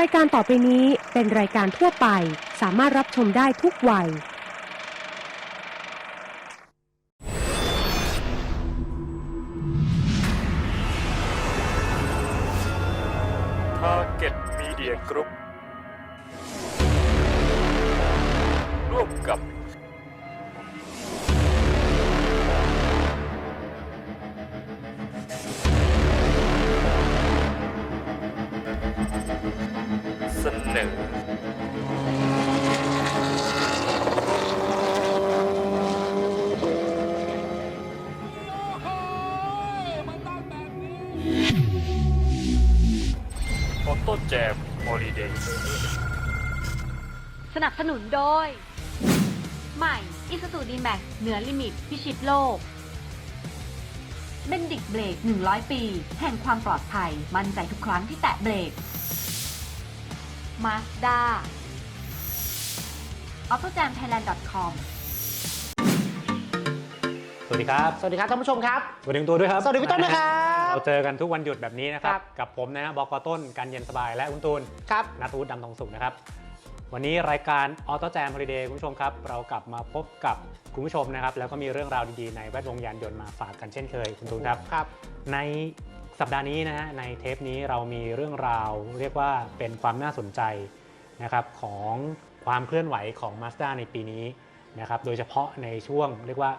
รายการต่อไปนี้เป็นรายการทั่วไป สามารถรับชมได้ทุกวัยทาเก็ตมีเดียกรุ๊ปร่วมกับ ออโต้แจมฮอลิเดย์สนับสนุนโดย ใหม่ i s u z u D-Max เหนือลิมิตพิชิตโลกเบนดิกเบรก 100 ปี แห่งความปลอดภัย มั่นใจทุกครั้งที่แตะเบรก Mazda AutoJamThailand.com สวัสดีครับ สวัสดีครับท่านผู้ชมครับ สวัสดีคุณตัวด้วยครับ สวัสดีคุณต้นนะครับ เราเจอกันทุกวันหยุดแบบนี้นะครับครับกับผมนะฮะบอกอต้นการเย็นสบายและคุณตูนครับนัทวุฒิดำทองสุขนะครับ วันนี้รายการออโต้แจมฮอลิเดย์คุณผู้ชมครับ เรากลับมาพบกับคุณผู้ชมนะครับ แล้วก็มีเรื่องราวดีๆในแวดวงยานยนต์มาฝากกันเช่นเคยคุณตูนครับครับ ในสัปดาห์นี้นะฮะในเทปนี้เรามีเรื่องราวเรียกว่าเป็นความน่าสนใจนะครับของความเคลื่อนไหวของ Mazda ในปีนี้นะครับโดยเฉพาะในช่วงเรียกว่า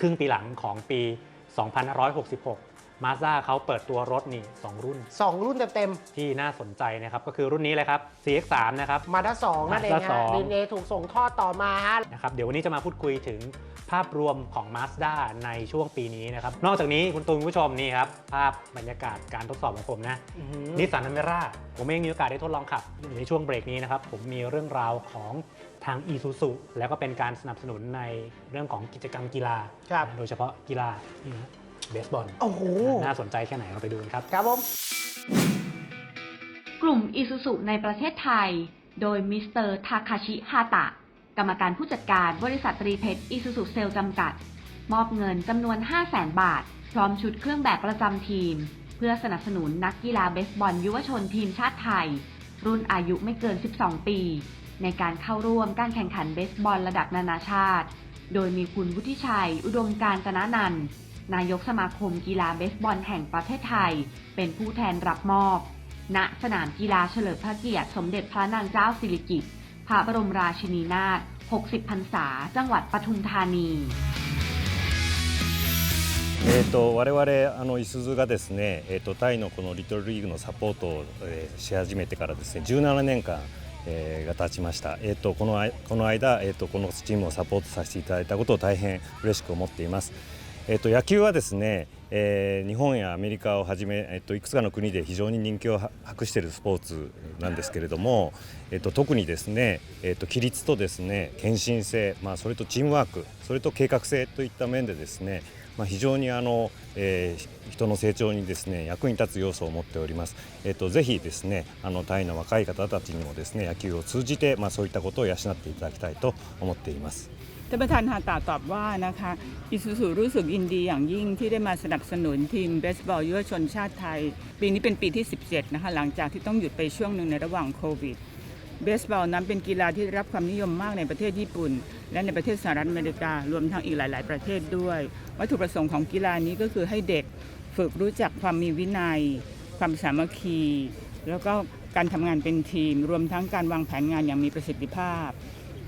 ครึ่งปีหลังของปี 2566 Mazda เขาเปิดตัวรถนี่ 2 รุ่นสองรุ่นเต็มที่น่าสนใจนะครับ ก็คือรุ่นนี้เลยครับ CX3 นะครับๆมาด้าสองนั่นเอง Mazda ฮะ2 ดีเอถูกส่งทอดต่อมาฮะ นะครับเดี๋ยววันนี้จะมาพูดคุยถึงภาพรวมของ Mazda ในช่วงปีนี้นะครับ นอกจากนี้คุณตูนคุณผู้ชมนี่ครับ ภาพบรรยากาศการทดสอบของผมนะอื้อหือนิสสันอเมร่าผมเองมีโอกาสได้ทดลองขับในช่วงเบรกนี้นะครับ ผมมีเรื่องราวของทาง e s u s u แล้วก็เป็นการสนับสนุนในเรื่องของกิจกรรมกีฬา ครับ โดยเฉพาะกีฬานี่นะ เบสบอลโอ้โห น่าสนใจแค่ไหนเราไปดูกันครับ ครับผม กลุ่ม i s u z u ในประเทศไทย โดยมิสเตอร์ทาคาชิฮาตะ กรรมการผู้จัดการบริษัทตรีเพชร i s u z u เซลจำกัด มอบเงินจำนวน 5 0 0แสนบาท พร้อมชุดเครื่องแบบประจำทีม เพื่อสนับสนุนนักกีฬาเบสบอลยุวชนทีมชาติไทย รุ่นอายุไม่เกิน 12 ปี ในการเข้าร่วมการแข่งขันเบสบอลระดับนานาชาติ โดยมีคุณวุฒิชัย อุดมการจนานันท์ นายกสมาคมกีฬาเบสบอลแห่งประเทศไทย เป็นผู้แทนรับมอบ ณ สนามกีฬาเฉลิมพระเกียรติสมเด็จพระนางเจ้าสิริกิติ์ พระบรมราชินีนาถ 60 พรรษา จังหวัดปทุมธานี えー、と我々あのいすゞがですね、えー、とタイのこのリトルリーグのサポートを、えーし始めてからですね17年間、えーが経ちました、えー、とこのあいこの間、えー、とこのチームをサポートさせていただいたことを大変嬉しく思っています。 えー、と野球はですね、えー日本やアメリカをはじめ、えー、といくつかの国で非常に人気を博しているスポーツなんですけれども、えー、と特にですね、えー、と規律とですね献身性、まあ、それとチームワークそれと計画性といった面でですねまあ、非常にあの、えー人の成長にですね役に立つ要素を持っております。えっ、とぜひですねあのタイの若い方たちにもですね野球を通じてまあそういったことを養っていただきたいと思っています。 ท่านประธานฮาตาตอบว่านะคะอิสุสุรู้สึกยินดีอย่างยิ่งที่ได้มาสนับสนุนทีมเบสบอลยุวชนชาติไทย ปีนี้เป็นปีที่ 17 นะคะหลังจากที่ต้องหยุดไปช่วงหนึ่งในระหว่างโควิดเบสบอลนั้นเป็นกีฬาที่ได้รับความนิยมมากในประเทศญี่ปุ่น และในประเทศสหรัฐอเมริการวมทั้งอีกหลาย ๆ ประเทศด้วย วัตถุประสงค์ของกีฬานี้ก็คือให้เด็กฝึกรู้จักความมีวินัย ความสามัคคี แล้วก็การทำงานเป็นทีม รวมทั้งการวางแผนงานอย่างมีประสิทธิภาพ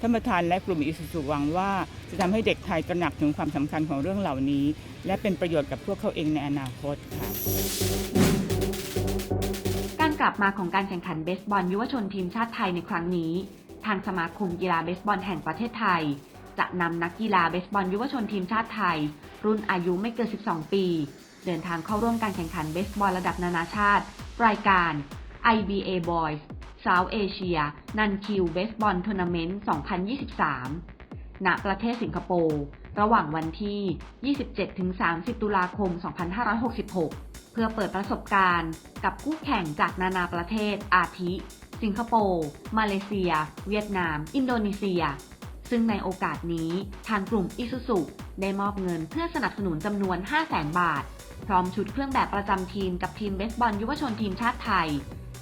ท่านประธานและกลุ่มอิสุสุหวังว่า จะทำให้เด็กไทยตระหนักถึงความสำคัญของเรื่องเหล่านี้ และเป็นประโยชน์กับพวกเขาเองในอนาคตค่ะการกลับมาของการแข่งขันเบสบอลยุวชนทีมชาติไทยในครั้งนี้ ทางสมาคมกีฬาเบสบอลแห่งประเทศไทย จะนำนักกีฬาเบสบอลยุวชนทีมชาติไทย รุ่นอายุไม่เกิน 12 ปี เดินทางเข้าร่วมการแข่งขันเบสบอลระดับนานาชาติ รายการ IBA Boys South Asia Nan Q Baseball Tournament 2023 ณ ประเทศสิงคโปร์ ระหว่างวันที่ 27-30 ตุลาคม 2566 เพื่อเปิดประสบการณ์กับคู่แข่งจากนานาประเทศอาทิ สิงคโปร์ มาเลเซีย เวียดนาม อินโดนีเซีย ซึ่งในโอกาสนี้ทางกลุ่มอิซุสุได้มอบเงินเพื่อสนับสนุนจำนวน 5 0 0แสนบาท พร้อมชุดเครื่องแบบประจำทีมกับทีมเบสบอลยุวชนทีมชาติไทย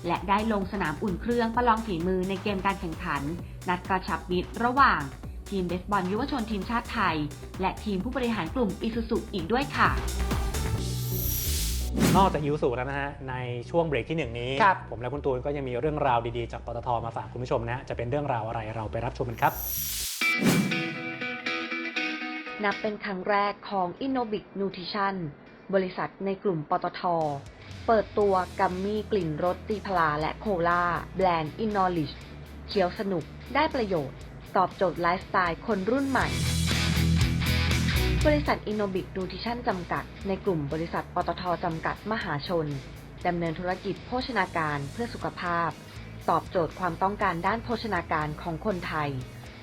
และได้ลงสนามอุ่นเครื่องประลองฝีมือในเกมการแข่งขัน นัดกระชับมิตรระหว่าง ทีมเบสบอลยุวชนทีมชาติไทย และทีมผู้บริหารกลุ่มอิซูซุอีกด้วยค่ะ นอกจากยูสุแล้วนะฮะในช่วงเบรกที่หนึ่งนี้ ครับ ผมและคุณตูนก็ยังมีเรื่องราวดีๆ จากปตทมาฝากคุณผู้ชมนะฮะจะเป็นเรื่องราวอะไรเราไปรับชมกันครับ นับเป็นครั้งแรกของ Innobic Nutrition บริษัทในกลุ่มปตท เปิดตัวกัมมี่กลิ่นรสตีพลาและโคลาแบรนด์ Innolish เคี้ยวสนุกได้ประโยชน์ ตอบโจทย์ไลฟ์สไตล์คนรุ่นใหม่ บริษัท Innobic Nutrition จำกัด ในกลุ่มบริษัทปตทจำกัดมหาชน ดำเนินธุรกิจโภชนาการเพื่อสุขภาพ ตอบโจทย์ความต้องการด้านโภชนาการของคนไทย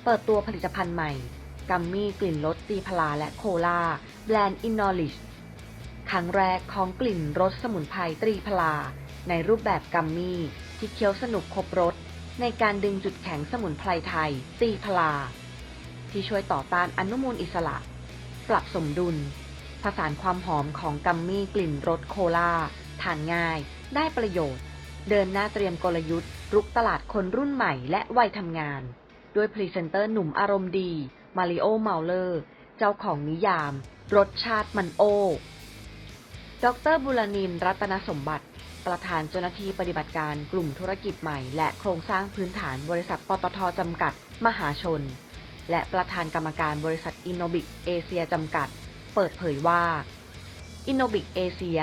เปิดตัวผลิตภัณฑ์ใหม่ กัมมี่กลิ่นรสตีพลาและโคลาแบรนด์ Innolish ครั้งแรกของกลิ่นรสสมุนไพรตรีพลา ในรูปแบบกัมมี่ที่เคี้ยวสนุกครบรสในการดึงจุดแข็งสมุนไพรไทยตีพลา ที่ช่วยต่อต้านอนุมูลอิสระ ปรับสมดุล ผสานความหอมของกัมมี่กลิ่นรสโคลาทานง่าย ได้ประโยชน์ เดินหน้าเตรียมกลยุทธ์ รุกตลาดคนรุ่นใหม่และวัยทำงาน ด้วยพรีเซนเตอร์หนุ่มอารมณ์ดี มาริโอเมาเลอร์ เจ้าของนิยาม รสชาติมันโอ ดรบุรณินทร์รัตนสมบัติ ประธานเจ้าหน้าที่ปฏิบัติการกลุ่มธุรกิจใหม่ และโครงสร้างพื้นฐานบริษัทปตทจำกัด มหาชน และประธานกรรมการบริษัทอินโนบิกเอเชียจำกัด เปิดเผยว่าอินโนบิกเอเชีย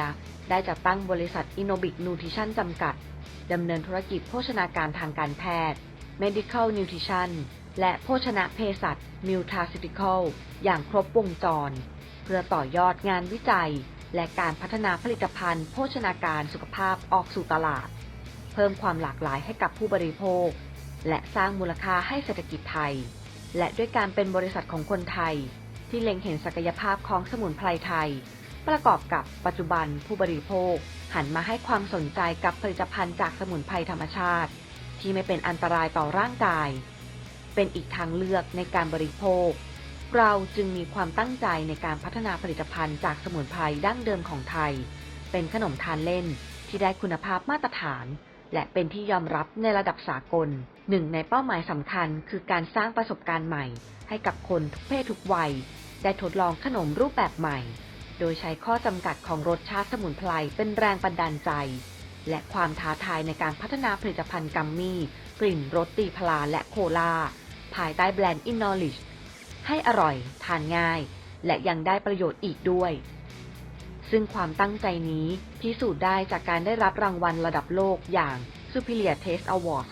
ได้จัดตั้งบริษัทอินโนบิกนูทริชั่นจำกัดดำเนินธุรกิจโภชนาการทางการแพทย์ medical nutrition และโภชนะเภสัช nutraceutical อย่างครบวงจร เพื่อต่อยอดงานวิจัย และการพัฒนาผลิตภัณฑ์ โภชนาการสุขภาพออกสู่ตลาด เพิ่มความหลากหลายให้กับผู้บริโภค และสร้างมูลค่าให้เศรษฐกิจไทย และด้วยการเป็นบริษัทของคนไทย ที่เล็งเห็นศักยภาพของสมุนไพรไทย ประกอบกับปัจจุบันผู้บริโภค หันมาให้ความสนใจกับผลิตภัณฑ์จากสมุนไพรธรรมชาติ ที่ไม่เป็นอันตรายต่อร่างกาย เป็นอีกทางเลือกในการบริโภค เราจึงมีความตั้งใจในการพัฒนาผลิตภัณฑ์จากสมุนไพรดั้งเดิมของไทย เป็นขนมทานเล่นที่ได้คุณภาพมาตรฐาน และเป็นที่ยอมรับในระดับสากล หนึ่งในเป้าหมายสำคัญคือการสร้างประสบการณ์ใหม่ ให้กับคนทุกเพศทุกวัย ได้ทดลองขนมรูปแบบใหม่ โดยใช้ข้อจำกัดของรสชาติสมุนไพรเป็นแรงบันดาลใจ และความท้าทายในการพัฒนาผลิตภัณฑ์กัมมี่กลิ่นรสตีพลาและโคลาภายใต้แบรนด์ Innolish ให้อร่อย ทานง่าย และยังได้ประโยชน์อีกด้วย ซึ่งความตั้งใจนี้พิสูจน์ได้จากการได้รับรางวัลระดับโลกอย่าง Superior Taste Award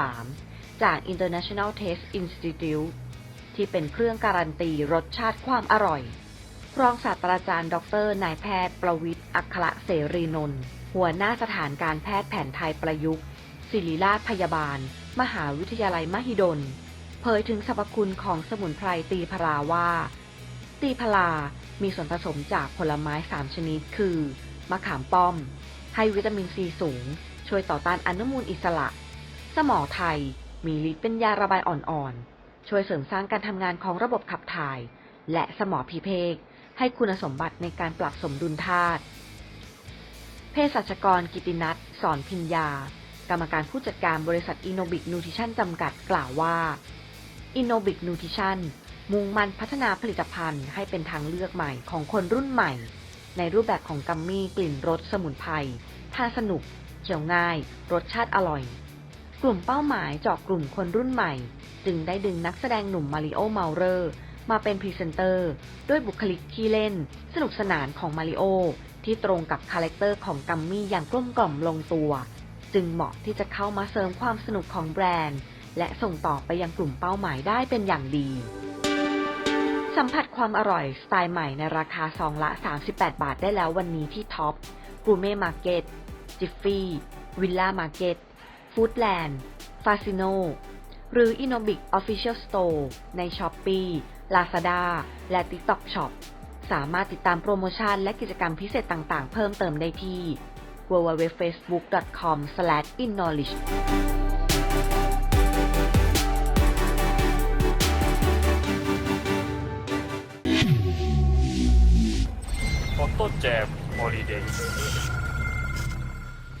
2023 จาก International Taste Institute ที่เป็นเครื่องการันตีรสชาติความอร่อย รองศาสตราจารย์ ดร นายแพทย์ ประวิทย์ อัคระเสรีนนท์ หัวหน้าสถานการแพทย์แผนไทยประยุกต์ ศิริราชพยาบาล มหาวิทยาลัยมหิดล เผยถึงสรรพคุณของสมุนไพรตีพราว่า ตีพลามีส่วนผสมจากผลไม้ 3 ชนิด คือ มะขามป้อม ให้วิตามินซีสูง ช่วยต่อต้านอนุมูลอิสระ สมอไทย มีฤทธิ์เป็นยาระบายอ่อนๆ ช่วยเสริมสร้างการทำงานของระบบขับถ่าย และสมอพิเภกให้คุณสมบัติในการปรับสมดุลธาตุเภสัชกรกิตินัทสอนพิญญา กรรมการผู้จัดการบริษัทอินโนบิกนูทริชั่นจำกัดกล่าวว่า อินโนบิกนูทริชั่นมุ่งมั่นพัฒนาผลิตภัณฑ์ให้เป็นทางเลือกใหม่ของคนรุ่นใหม่ ในรูปแบบของกัมมี่กลิ่นรสสมุนไพรทานสนุกเคี้ยวง่าย รสชาติอร่อย กลุ่มเป้าหมายเจาะกลุ่มคนรุ่นใหม่ จึงได้ดึงนักแสดงหนุ่มมาริโอเมาเรอร์มาเป็นพรีเซนเตอร์ ด้วยบุคลิกที่เล่น สนุกสนานของมาริโอ ที่ตรงกับคาแรคเตอร์ของกัมมี่อย่างกลมกล่อมลงตัว จึงเหมาะที่จะเข้ามาเสริมความสนุกของแบรนด์ และส่งต่อไปยังกลุ่มเป้าหมายได้เป็นอย่างดี สัมผัสความอร่อยสไตล์ใหม่ในราคาซองละ 38 บาทได้แล้ววันนี้ที่ท็อปกูเม่มาร์เก็ตจิฟฟี่วิลล่ามาร์เก็ตฟู้ดแลนด์ฟาซิโนหรือ Innobic Official Store ใน s h อ p e e Lazada และ TikTok Shop สามารถติดตามโปรโมชั่นและกิจกรรมพิเศษต่างๆ เพิ่มเติมได้ที่ www.facebook.com/innolish ฟอโต้แจมฮอลิเดย์